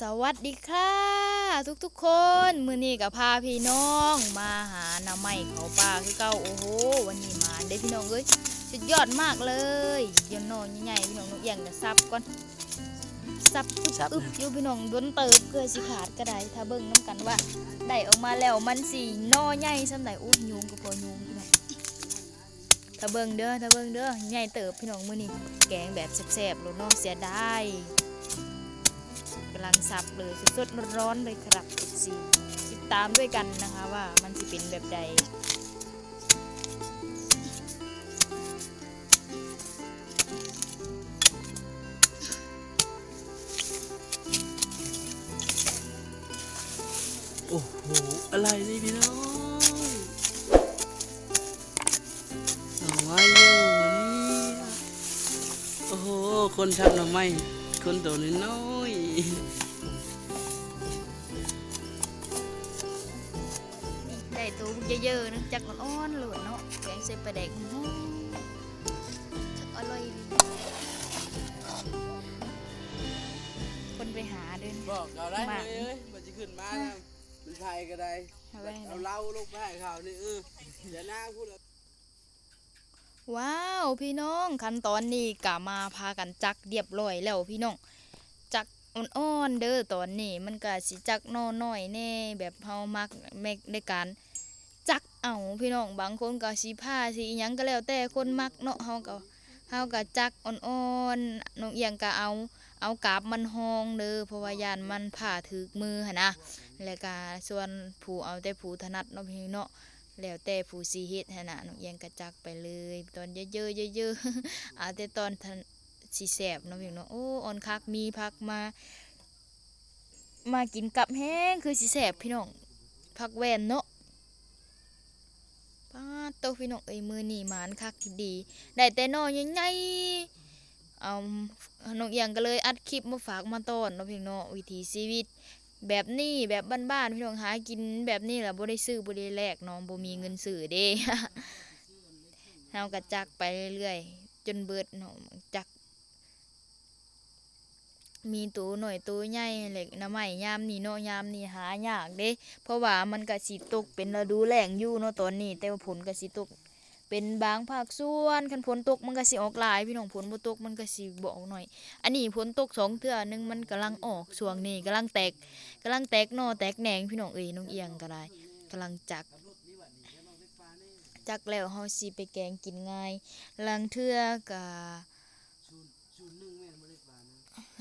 สวัสดีค่ะ ทุกๆคน มือนี้กับพาพี่น้องมาหาหน้าไม้เขาป่าคือเก้าโอ้โหวันนี้มาได้พี่น้องเอ้ยสุดยอดมากเลยเดี๋ยวนอนใหญ่ๆพี่น้องนกเอียงจะซับก่อนซับอึบซับอึบอยู่พี่น้องโดนเติบเกลือสิขาดก็ได้ถ้าเบิ่งน้ำกันว่าได้ออกมาแล้วมันสีนอใหญ่สำไหนโอ้ยยุงก็พอยุงพี่น้องถ้าเบิ่งเด้อถ้าเบิ่งเด้อใหญ่เติบพี่น้องมื้อนี้แกงแบบแซ่บๆโลดเน้องเสียดายกำ ลังสับเลยสดๆร้อนๆเลยครับสีติดตามด้วยกันนะคะว่ามันจะเป็นแบบใดโอ้โห อะไรนี่พี่น้องหน่อไม้เยอะนี่โอ้โห คนทำหน่อไม้คนตัวน้อย ได้ตัวเยอะๆนะจักอ่อนๆหลวนเนาะแกงใส่ปลาแดกอื้อหือจักอร่อยดีคนไปหาเดินๆบอกเอาได้มาเลยเอ้ยมันจะขึ้นมานะมันไทยก็ได้เอาไว้เอานะเล่าลูกไปให้เขานี่เอออย่านั่งพูดแล้วว้าว พี่น้องขั้นตอนนี้กะมาพากันจักเรียบร้อยแล้วพี่น้องจัก อ่อนๆเด้อตอนนี้มันก็สิจักน้อยๆแน่แบบเฮามักแมกในการจักเอาพี่น้องบางคนก็สีผ้าสีหยังก็แล้วแต่คนมักเนาะเฮาก็เฮาก็จักอ่อนๆน้องเอียงก็เอาเอากาบมันหองเด้อเพราะว่ายานมันผ่าถึกมือหั่นนะแล้วก็ส่วนผู้เอาแต่ผู้ถนัดเนาะพี่เนาะแล้วแต่ผู้สิเฮ็ดหั่นน่ะน้องเอียงก็จักไปเลย ตอนเยอะๆเยอะๆเอาแต่ตอนทัน สิแสบเนาะพี่เนาะโอ้ออนคักมีพักมา มากินกับแห้งคือสิแสบพี่น้องพักแวนเนาะป้าโตพี่น้องเอ้ยมือนี่หมานคักดีได้แต่นอใหญ่ๆเอาน้องเอียงก็เลยอัดคลิปมาฝากมาต้อนเนาะพี่น้องวิถีชีวิตแบบนี้แบบบ้านๆพี่น้องหากินแบบนี้แหละบ่ได้ซื้อบ่ได้แลกน้องบ่มีเงินซื้อเด้เฮาก็จักไปเรื่อยๆจนเบิดเนาะจัก มีตัวหน่อยตัวใหญ่เล็กน้ำใหม่ยามนี่เนาะยามนี่หายากเด้ เพราะว่ามันก็สิตกเป็นฤดูแล้งอยู่เนาะตอนนี้ แต่ว่าผลก็สิตก เป็นบางภาคส่วนคันฝนตกมันก็สิออกหลาย พี่น้องฝนบ่ตกมันก็สิบ่ออกหน่อย อันนี้ฝนตกสองเทื่อหนึงมันกำลังออกช่วงนี้กำลังแตกกำลังแตกนอแตกแหนงพี่น้องเอ้ยน้องเอียงก็ได้กำลังจักจักแล้วเฮาสิไปแกงกินง่ายลังเทื่อก็หั่น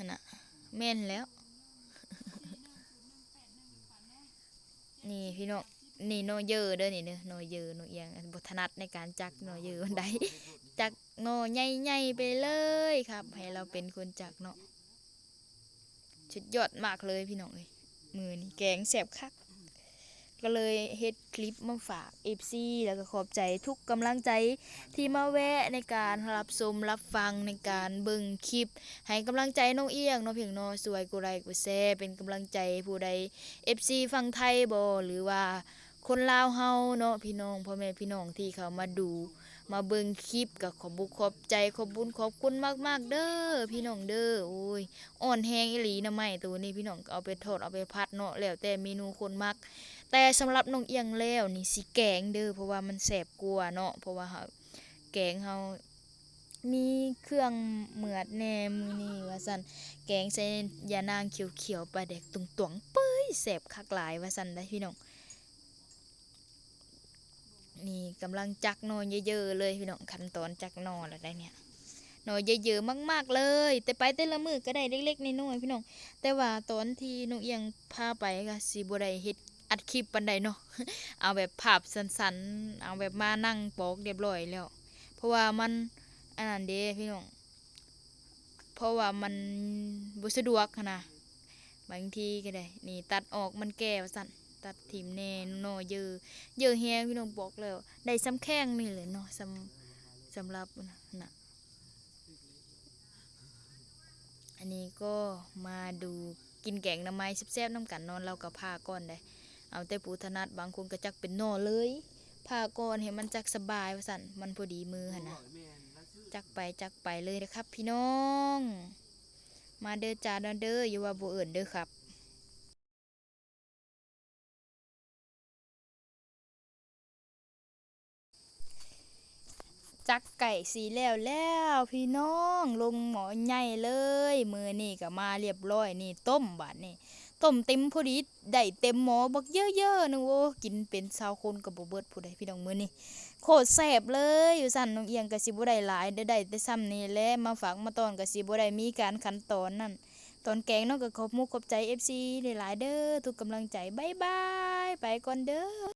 น่ะแม่นแล้ว นี่พี่น้องนี่โนเยอเด้อนี่เด้อโนเยอโนเอียงบถนัดในการจักโนเยอวันใดจักโนใหญ่ๆไปเลยครับ ให้เราเป็นคนจักเนาะชุดยอดมากเลยพี่น้องเอ้ยมือนี่แกงแสบคัก ก็เลยเฮ็ดคลิปมาฝาก FC แล้วก็ขอบใจทุกกำลังใจที่มาแวะในการรับชมรับฟังในการเบิ่งคลิป ให้กำลังใจน้องเอียงเนาะเพียงนาะสวยกูไรกูแซ่เป็นกำลังใจผู้ใด FC ฟังไทยบ่หรือว่าคนลาวเฮาเนาะพี่น้องพ่อแม่พี่น้องที่เขามาดู มาเบิ่งคลิปกับขอบบุญขอบใจขอบบุญขอบคุณมาก ๆ เด้อพี่น้องเด้อโอ้ยอ่อนแฮงอีหลีนะไม่ตัวนี้พี่น้องเอาไปทอดเอาไปพัดเนาะแล้วแต่เมนูคนมัก แต่สำหรับน้องเอียงแล้วนี่สิแกงเด้อเพราะว่ามันแสบกว่าเนาะเพราะว่าเฮาแกงเฮามีเครื่องเหมือดแนมนี่ว่าซั่นแกงใส่ยานางเขียวๆปลาแดกตุงตวงๆเป้ยแสบคักหลายว่าซั่นได้พี่น้องนี่กำลังจักนอนเยอะๆเลยพี่น้องขั้นตอนจักนอนแล้วได้เนี่ยนอนเยอะๆมาก ๆเลย แต่ไปแต่ละมือก็ได้เล็กๆน้อยๆพี่น้องแต่ว่าตอนที่น้องเอียงพาไปก็สิบ่ได้เฮ็ด อัดคลิปปานใดเนาะเอาแบบภาพสั้นๆ เอาแบบมานั่งปอกเรียบร้อยแล้ว เพราะว่ามันอันนั้นเด้พี่น้องเพราะว่ามันบ่สะดวกนะบางทีก็ได้ นี่ตัดออกมันแก่ว่าซั่นตัดทิ่มแน่หนอเยอะเยอะแฮงพี่น้องบอกแล้วได้ซ้ำแข้งนี่เลยเนาะสำสำหรับนะนะอันนี้ก็มาดูกินแกงหน้ำไม้แซ่บๆน้ำกันนอนเรากับผ้าก่อนได้ เอาแต่ปูถนัดบางคนก็จักเป็นนอเลยผ้าก้อนเห็นมันจักสบายว่าสั่นมันพอดีมือหันนะจักไปจักไปเลยนะครับ พี่น้อง มาเดินจ่าเด้ออย่ว่าโบเอิญเด้อครับจักไก่สีแล้วแล้วพี่น้องลงหมอใหญ่เลย มือนี่ก็มาเรียบร้อยนี่ต้มบาดนี่ ต้มเต็มพอดีได้เต็มหมอบักเยอะๆนึงโอ้กินเป็นชาวคนกับบ่เบิดผู้ใดพี่น้องมือนี่โคตรแซ่บเลยอยู่สั่นน้องเอียงก็สิบ่ได้หลายได้ได้แต่ซ้ำนี่แหละมาฝากมาตอนก็สิบ่ได้มีการขั้นตอนนั่นตอนแกงเนาะก็ขอบมุกขอบใจ FC หลายๆเด้อทุกกำลังใจบ๊ายบายไปก่อนเด้อ